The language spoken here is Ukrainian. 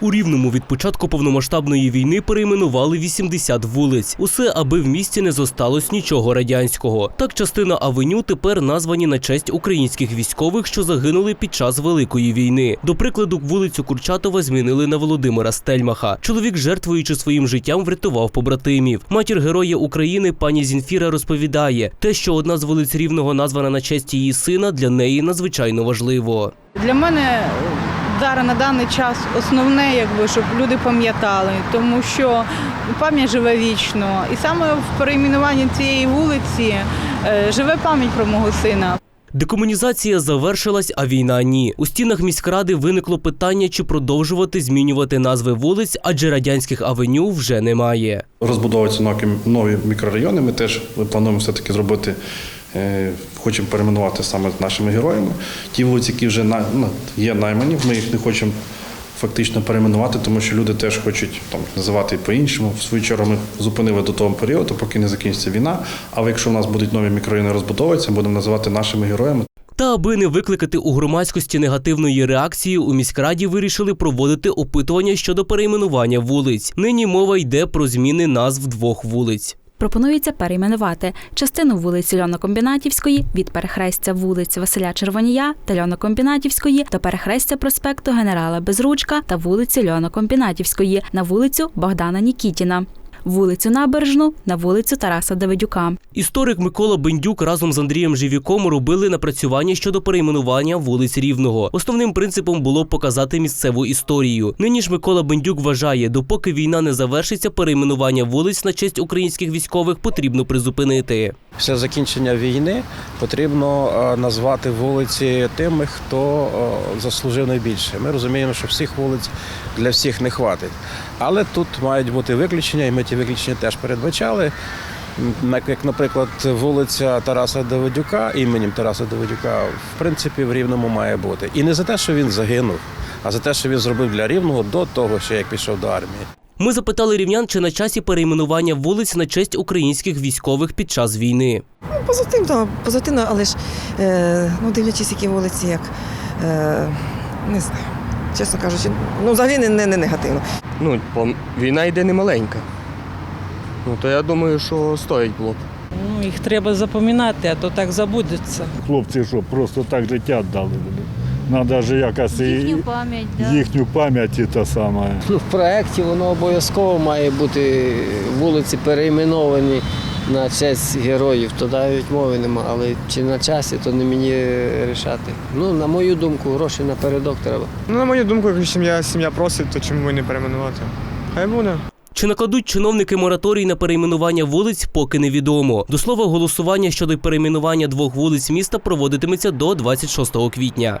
У Рівному від початку повномасштабної війни перейменували 80 вулиць. Усе, аби в місті не зосталось нічого радянського. Так, частина авеню тепер названі на честь українських військових, що загинули під час Великої війни. До прикладу, вулицю Курчатова змінили на Володимира Стельмаха. Чоловік, жертвуючи своїм життям, врятував побратимів. Матір героя України пані Зінфіра розповідає, те, що одна з вулиць Рівного названа на честь її сина, для неї надзвичайно важливо. Для мене зараз на даний час основне, якби щоб люди пам'ятали, тому що пам'ять живе вічно. І саме в перейменуванні цієї вулиці е, живе пам'ять про мого сина. Декомунізація завершилась, а війна ні. У стінах міськради виникло питання, чи продовжувати змінювати назви вулиць, адже радянських авеню вже немає. Розбудовуються нові, мікрорайони. Ми теж плануємо все-таки зробити, е, хочемо перейменувати саме нашими героями. Ті вулиці, які вже на- ну, є наймані, ми їх не хочемо фактично перейменувати, тому що люди теж хочуть там, називати по-іншому. В свою чергу ми зупинили до того періоду, поки не закінчиться війна. Але якщо в нас будуть нові мікрорайони розбудовуватися, будемо називати нашими героями. Та аби не викликати у громадськості негативної реакції, у міськраді вирішили проводити опитування щодо перейменування вулиць. Нині мова йде про зміни назв двох вулиць. Пропонується перейменувати частину вулиці Льонокомбінатівської від перехрестя вулиць Василя Червонія та Льонокомбінатівської до перехрестя проспекту Генерала Безручка та вулиці Льонокомбінатівської на вулицю Богдана Нікітіна, вулицю Набережну на вулицю Тараса Давидюка. Історик Микола Бендюк разом з Андрієм Живіком робили напрацювання щодо перейменування вулиць Рівного. Основним принципом було показати місцеву історію. Нині ж Микола Бендюк вважає, допоки війна не завершиться, перейменування вулиць на честь українських військових потрібно призупинити. Після закінчення війни потрібно е, назвати вулиці тими, хто е, заслужив найбільше. Ми розуміємо, що всіх вулиць для всіх не хватить. Але тут мають бути виключення, і ми ті виключення теж передбачали. Як- наприклад, вулиця Тараса Давидюка іменем Тараса Давидюка, в принципі, в Рівному має бути. І не за те, що він загинув, а за те, що він зробив для Рівного до того, ще як пішов до армії. Ми запитали рівнян, чи на часі перейменування вулиць на честь українських військових під час війни. Позитивно, так, позитивно, але ж е, ну, дивлячись, які вулиці, як е, не знаю. Чесно кажучи, ну взагалі не, не, не негативно. Ну, війна йде не маленька. Ну, то я думаю, що стоїть було б. Ну, їх треба запам'ятати, а то так забудеться. Хлопці, що просто так життя дали. Треба ж якось і пам'ять, їхню пам'ять і те саме. Ну, в проєкті воно обов'язково має бути вулиці перейменовані на честь героїв, то навіть мови нема. Але чи на часі, то не мені рішати. Ну, на мою думку, гроші напередок треба. Ну, на мою думку, якщо сім'я сім'я просить, то чому не перейменувати? Хай буде. Чи накладуть чиновники мораторій на перейменування вулиць, поки невідомо. До слова, голосування щодо перейменування двох вулиць міста проводитиметься до 26 квітня.